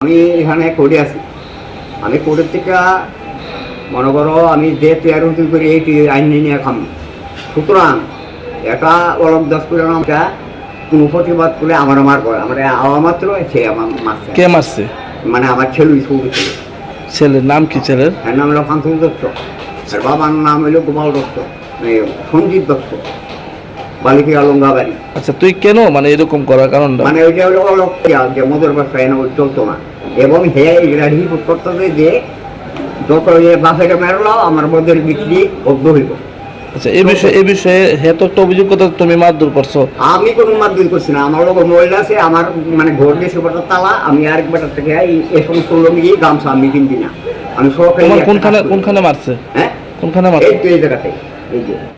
আমি এখানে কোর্টে আছি। আমি কোর্টের থেকে মনে করো আমি যে তৈরি হতে করি এই আইন নিয়ে খাম। সুতরাং এটা অলক দশ করে আমরা কোনো প্রতিবাদ করে আমার আমার করে আমার আওয়া মাত্র সে আমার মারছে। কে মারছে? মানে আমার ছেলে ছোট ছেলের নাম কি ছেলের? নাম হলো কাঞ্চন দত্ত। আর বাবার নাম হলো গোপাল দত্ত। মানে সঞ্জিত দত্ত। বালিকা আচ্ছা তুই কেন মানে এরকম করার কারণটা? মানে ওই যে হলো যে এনে ওই চলতো না। এবং হে করতেছে যে যত মেরলো আমার মদের বিক্রি হইব। আচ্ছা এই বিষয়ে এই বিষয়ে হে তো একটা অভিযোগ কথা তুমি মারধর করছ। আমি কোনো মারধর করছি না। আমার লোক মহিলা আছে আমার মানে ঘর দিয়ে তালা। আমি আরেক বেটার থেকে এই সমস্ত লোক গিয়ে গামছা আমি কিনবি না। আমি সরকারি কোনখানে কোনখানে মারছে? হ্যাঁ? কোনখানে মারছে? এই তো এই জায়গাতে এই যে।